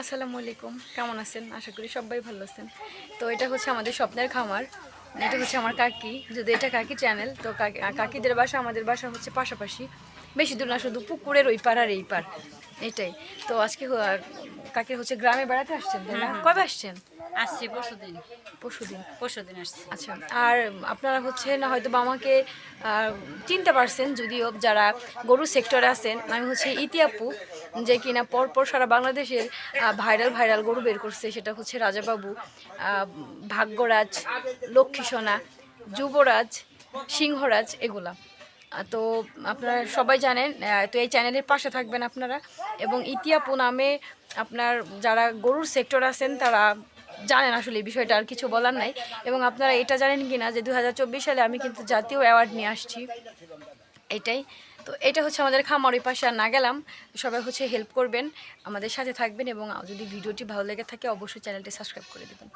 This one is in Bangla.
আসসালামু আলাইকুম। কেমন আছেন? আশা করি সবাই ভালো আছেন। তো এটা হচ্ছে আমাদের স্বপ্নের খামার। এটা হচ্ছে আমার কাকি। যদি এটা কাকি চ্যানেল তো কাকি কাকিদের বাসা আমাদের বাসা হচ্ছে পাশাপাশি। বেশি দূর না শুধু পুকুরের ওই পার আর এই পার এটাই। তো আজকে কাকি হচ্ছে গ্রামে বেড়াতে আসছেন তাই না? কবে আসছেন? আসছি পরশু দিন পরশু দিন পরশু দিন আসছি। আচ্ছা আর আপনারা হচ্ছে না হয়তো বা আমাকে চিনতে পারছেন যদিও যারা গরু সেক্টরে আছেন আমি হচ্ছে ইতিয়াপু যে কিনা পরপর সারা বাংলাদেশের ভাইরাল ভাইরাল গরু বের করছে সেটা হচ্ছে রাজাবাবু ভাগ্যরাজ লক্ষ্মী সোনা যুবরাজ সিংহরাজ এগুলা। তো আপনারা সবাই জানেন তো এই চ্যানেলের পাশে থাকবেন আপনারা। এবং ইতিয়াপু নামে আপনার যারা গরুর সেক্টর আছেন তারা জানেন আসলে এই বিষয়টা আর কিছু বলার নাই। এবং আপনারা এটা জানেন কি না যে দু হাজার চব্বিশ সালে আমি কিন্তু জাতীয় অ্যাওয়ার্ড নিয়ে আসছি। এটাই। তো এটা হচ্ছে আমাদের খামার ওই পাশে আর না গেলাম। সবাই হচ্ছে হেল্প করবেন, আমাদের সাথে থাকবেন এবং যদি ভিডিওটি ভালো লেগে থাকে অবশ্যই চ্যানেলটি সাবস্ক্রাইব করে দেবেন।